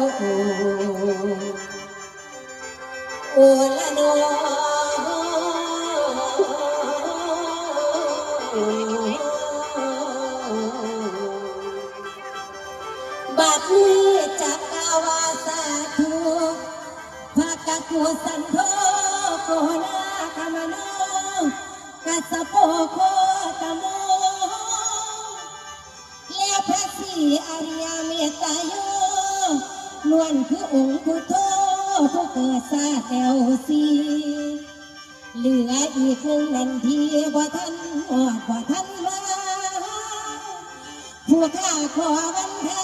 โอละนอบัดนี้จักกาวาสาธุภาคกุสันโธโกนาคมโนกัสโปโคตโมและพระศรีอริยเมตตาโย นวลคือองค์พุทโธผู้เกิดซาแอวซีเหลืออีกหนึ่งนาทีบ่ทันอดบ่ทันมาผู้ข้าขอวันทา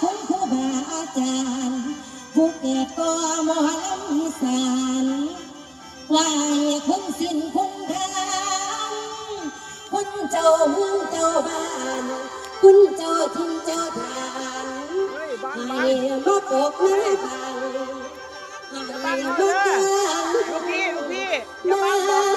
คุณครูบาอาจารย์ผู้เกิดก่อมอลำสานไหวคุณสินคุณทานคุณเจ้ามืองเจ้าบ้าน คุณเจ้าทินเจ้าทานเฮ้ยบ้านให้บ้านมาปกหน้าทางให้บ้ามานเขาจ้าเด้อลูกพี่ลูกพี่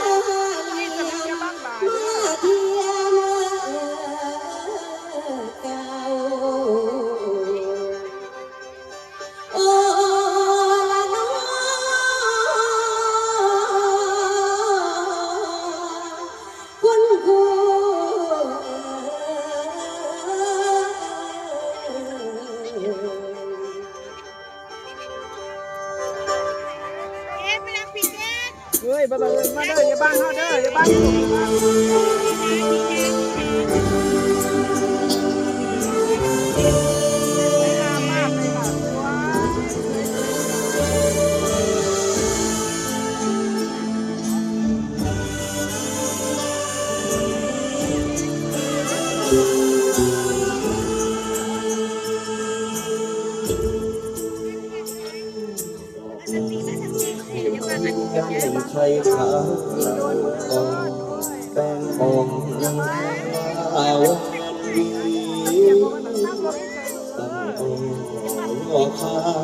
มาเด้ออย่าบ้านเขาเด้ออย่าบ้า รอ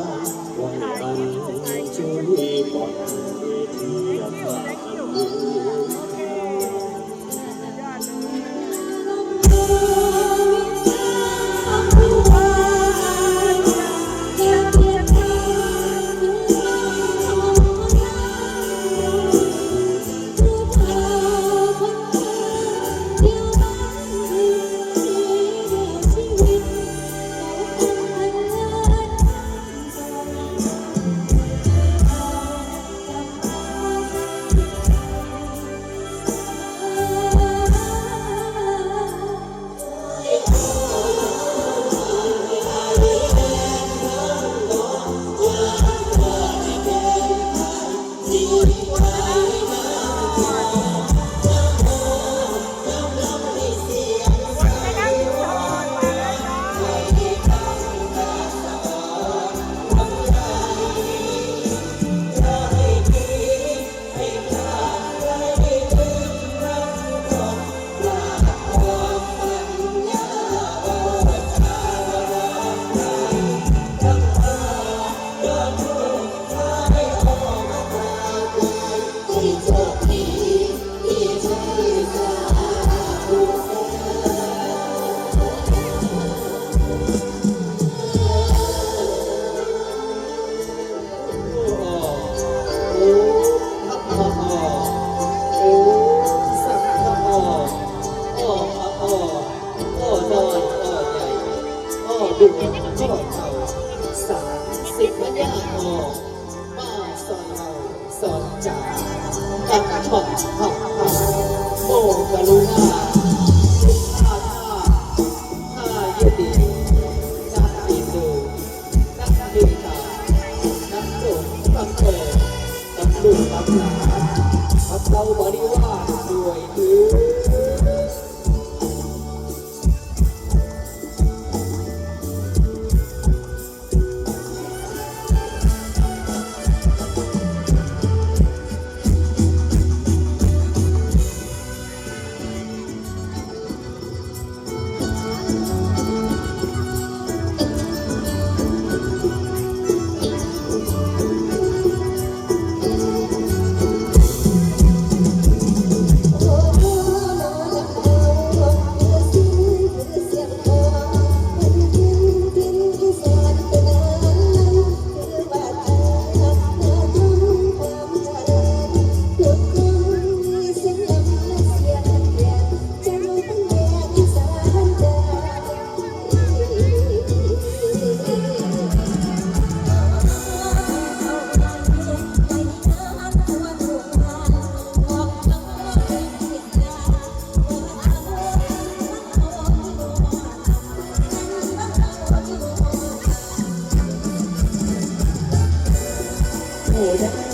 我的